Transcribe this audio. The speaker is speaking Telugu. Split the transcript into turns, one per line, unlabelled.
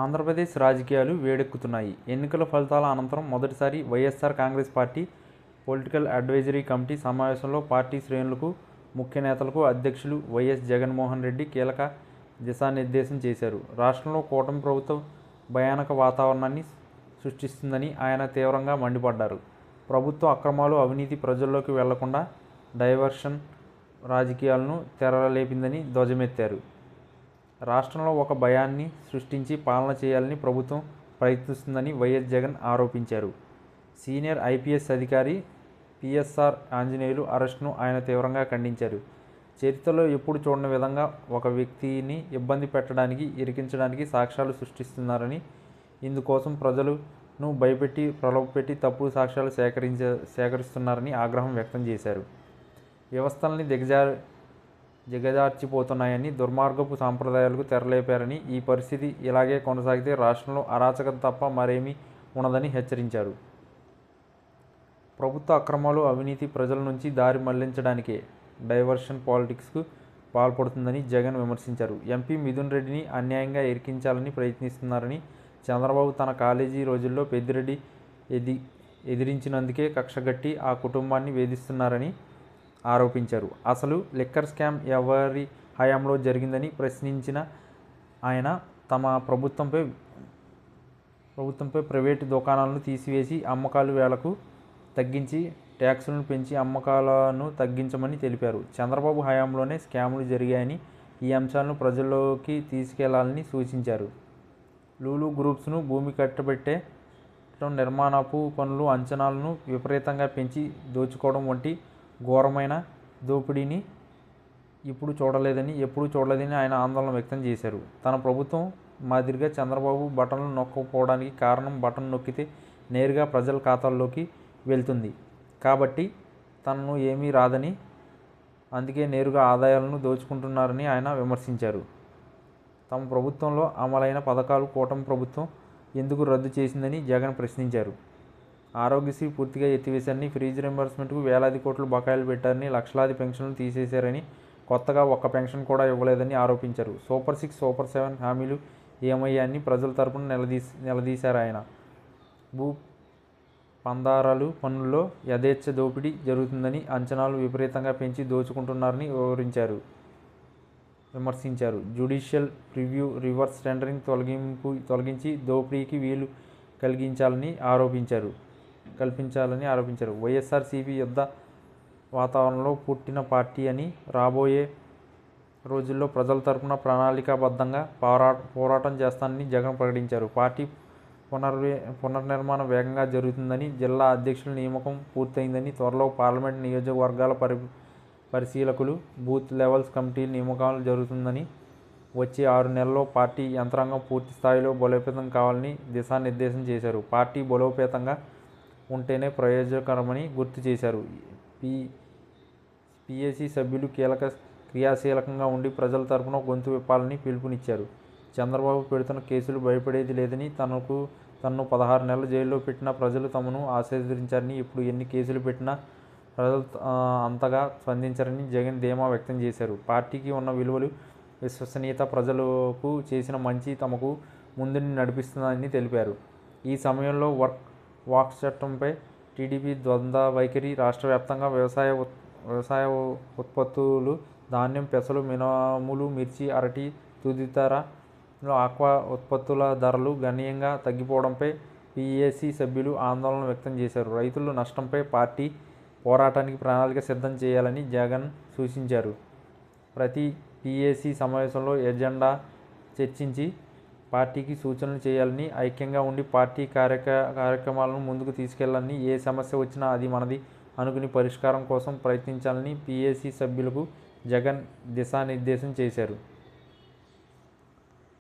ఆంధ్రప్రదేశ్ రాజకీయాలు వేడెక్కుతున్నాయి. ఎన్నికల ఫలితాల అనంతరం మొదటిసారి YSR Congress party political advisory committee సమావేశంలో పార్టీ శ్రేణులకు ముఖ్య నేతలకు అధ్యక్షులు వైఎస్ జగన్మోహన్ రెడ్డి కీలక దిశానిర్దేశం చేశారు. రాష్ట్రంలో కూటమి ప్రభుత్వం భయానక వాతావరణాన్ని సృష్టిస్తుందని ఆయన తీవ్రంగా మండిపడ్డారు. ప్రభుత్వ అక్రమాలు అవినీతి ప్రజల్లోకి వెళ్ళకుండా డైవర్షన్ రాజకీయాలను తెరలేపిందని ధ్వజమెత్తారు. రాష్ట్రంలో ఒక భయాన్ని సృష్టించి పాలన చేయాలని ప్రభుత్వం ప్రయత్నిస్తుందని వైఎస్ జగన్ ఆరోపించారు. సీనియర్ ఐపీఎస్ అధికారి పిఎస్ఆర్ ఆంజనేయులు అరెస్ట్ను ఆయన తీవ్రంగా ఖండించారు. చరిత్రలో ఎప్పుడు చూడని విధంగా ఒక వ్యక్తిని ఇబ్బంది పెట్టడానికి ఇరికించడానికి సాక్ష్యాలు సృష్టిస్తున్నారని ఇందుకోసం ప్రజలను భయపెట్టి ప్రలోభపెట్టి తప్పుడు సాక్ష్యాలు సేకరించ సేకరిస్తున్నారని ఆగ్రహం వ్యక్తం చేశారు. వ్యవస్థల్ని దిగజారి దిగజార్చిపోతున్నాయని దుర్మార్గపు సాంప్రదాయాలకు తెరలేపారని ఈ పరిస్థితి ఇలాగే కొనసాగితే రాష్ట్రంలో అరాచకత తప్ప మరేమీ ఉండదని హెచ్చరించారు. ప్రభుత్వ అక్రమాలు అవినీతి ప్రజల నుంచి దారి మళ్ళించడానికే డైవర్షన్ పాలిటిక్స్కు పాల్పడుతుందని జగన్ విమర్శించారు. ఎంపీ మిథున్ రెడ్డిని అన్యాయంగా ఇరికించాలని ప్రయత్నిస్తున్నారని చంద్రబాబు తన కాలేజీ రోజుల్లో పెద్దిరెడ్డి ఎది ఎదిరించినందుకే కక్షగట్టి ఆ కుటుంబాన్ని వేధిస్తున్నారని ఆరోపించారు. అసలు లిక్కర్ స్కామ్ ఎవరి హయాంలో జరిగిందని ప్రశ్నించిన ఆయన తమ ప్రభుత్వంపై ప్రభుత్వంపై ప్రైవేటు దుకాణాలను తీసివేసి అమ్మకాలు వేలకు తగ్గించి ట్యాక్సులను పెంచి అమ్మకాలను తగ్గించమని తెలిపారు. చంద్రబాబు హయాంలోనే స్కాములు జరిగాయని ఈ అంశాలను ప్రజల్లోకి తీసుకెళ్ళాలని సూచించారు. లూలు గ్రూప్స్ను భూమి కట్టబెట్టే నిర్మాణపు పనులు అంచనాలను విపరీతంగా పెంచి దోచుకోవడం వంటి ఘోరమైన దోపిడీని ఇప్పుడు చూడలేదని ఎప్పుడూ చూడలేదని ఆయన ఆందోళన వ్యక్తం చేశారు. తన ప్రభుత్వం మాదిరిగా చంద్రబాబు బటన్లు నొక్కకపోవడానికి కారణం బటన్ నొక్కితే నేరుగా ప్రజల ఖాతాల్లోకి వెళ్తుంది. కాబట్టి తనను ఏమీ రాదని అందుకే నేరుగా ఆదాయాలను దోచుకుంటున్నారని ఆయన విమర్శించారు. తమ ప్రభుత్వంలో అమలైన పథకాలు కూటమి ప్రభుత్వం ఎందుకు రద్దు చేసిందని జగన్ ప్రశ్నించారు. ఆరోగ్యశ్రీ పూర్తిగా ఎత్తివేశారని ఫీజు రింబర్స్మెంట్కు వేలాది కోట్లు బకాయిలు పెట్టారని లక్షలాది పెన్షన్లు తీసేశారని కొత్తగా ఒక్క పెన్షన్ కూడా ఇవ్వలేదని ఆరోపించారు. సూపర్ సిక్స్ సూపర్ సెవెన్ హామీలు ఏమయ్యాయని ప్రజల తరపున నిలదీసి నిలదీశారు ఆయన. భూ పందారాలు పనుల్లో యథేచ్ఛ దోపిడీ జరుగుతుందని అంచనాలు విపరీతంగా పెంచి దోచుకుంటున్నారని వివరించారు. విమర్శించారు. జ్యుడిషియల్ రివ్యూ రివర్స్ టెండరింగ్ తొలగింపు తొలగించి దోపిడీకి వీలు కలిగించాలని ఆరోపించారు. కల్పించాలని ఆరోపించారు. వైఎస్ఆర్సీపీ యుద్ధ వాతావరణంలో పుట్టిన పార్టీ అని రాబోయే రోజుల్లో ప్రజల తరపున ప్రణాళికాబద్ధంగా పోరా పోరాటం చేస్తానని జగన్ ప్రకటించారు. పార్టీ పునర్వే పునర్నిర్మాణం వేగంగా జరుగుతుందని జిల్లా అధ్యక్షుల నియామకం పూర్తయిందని త్వరలో పార్లమెంట్ నియోజకవర్గాల పరి పరిశీలకులు బూత్ లెవెల్స్ కమిటీ నియామకాలు జరుగుతుందని వచ్చే ఆరు నెలల్లో పార్టీ యంత్రాంగం పూర్తి స్థాయిలో బలోపేతం కావాలని దిశానిర్దేశం చేశారు. పార్టీ బలోపేతంగా ఉంటేనే ప్రయోజనకరమని గుర్తు చేశారు. పి పిఏసీ సభ్యులు కీలక క్రియాశీలకంగా ఉండి ప్రజల తరపున గొంతు విప్పాలని పిలుపునిచ్చారు. చంద్రబాబు పెడుతున్న కేసులు భయపడేది లేదని తనకు తనను పదహారు నెలల జైల్లో పెట్టిన ప్రజలు తమను ఆశీర్వదించారని ఇప్పుడు ఎన్ని కేసులు పెట్టినా ప్రజలు అంతగా స్పందించారని జగన్ ధీమా వ్యక్తం చేశారు. పార్టీకి ఉన్న విలువలు విశ్వసనీయత ప్రజలకు చేసిన మంచి తమకు ముందుని నడిపిస్తుందని తెలిపారు. ఈ సమయంలో వర్క్ వాక్ చట్టంపై టీడీపీ ద్వంద్వ వైఖరి రాష్ట్ర వ్యాప్తంగా వ్యవసాయ ఉత్- వ్యవసాయ ఉత్పత్తులు ధాన్యం పెసలు మినాములు మిర్చి అరటి తదితర ఆక్వా ఉత్పత్తుల ధరలు గణనీయంగా తగ్గిపోవడంపై పిఏసీ సభ్యులు ఆందోళన వ్యక్తం చేశారు. రైతుల నష్టంపై పార్టీ పోరాటానికి ప్రణాళిక సిద్ధం చేయాలని జగన్ సూచించారు. ప్రతి పీఏసీ సమావేశంలో ఎజెండా చర్చించి పార్టీకి సూచనలు చేయాలని ఐక్యంగా ఉండి పార్టీ కార్యక కార్యక్రమాలను ముందుకు తీసుకెళ్ళాలని ఏ సమస్య వచ్చినా అది మనది అనుకుని పరిష్కారం కోసం ప్రయత్నించాలని పీఏసీ సభ్యులకు జగన్ దిశానిర్దేశం చేశారు.